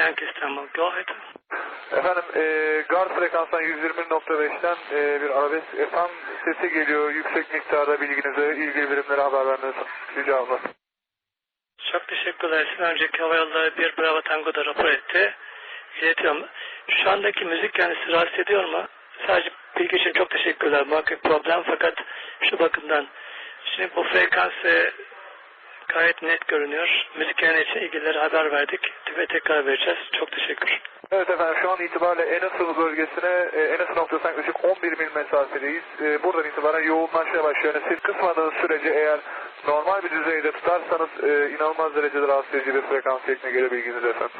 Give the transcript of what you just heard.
Yankee İstanbul. Go ahead. Efendim e, Gar frekanstan 120.5'ten e, bir arabesk FM sesi geliyor. Yüksek miktarda bilginize, ilgili birimlere haber vermenizi rica ederim. Çok teşekkürler. Sizin önceki hava yolları bir Bravo Tango'da rapor etti. İletiyorum. Şu andaki müzik sizi rahatsız ediyor mu? Sadece bilgi için çok teşekkürler. Muhakkak problem fakat şu bakımdan. Şimdi bu frekans gayet net görünüyor. Müzik için ilgilileri haber verdik ve tekrar vereceğiz. Çok teşekkür. Evet efendim şu an itibariyle Enesıl bölgesine, e, Enesıl noktasına yaklaşık 11 mil mesafedeyiz. E, buradan itibaren yoğunlaşmaya başlıyor. Yani siz kısmadığınız sürece eğer normal bir düzeyde tutarsanız e, inanılmaz derecede rahatsız edici bir frekans şekline gelebilginiz efendim.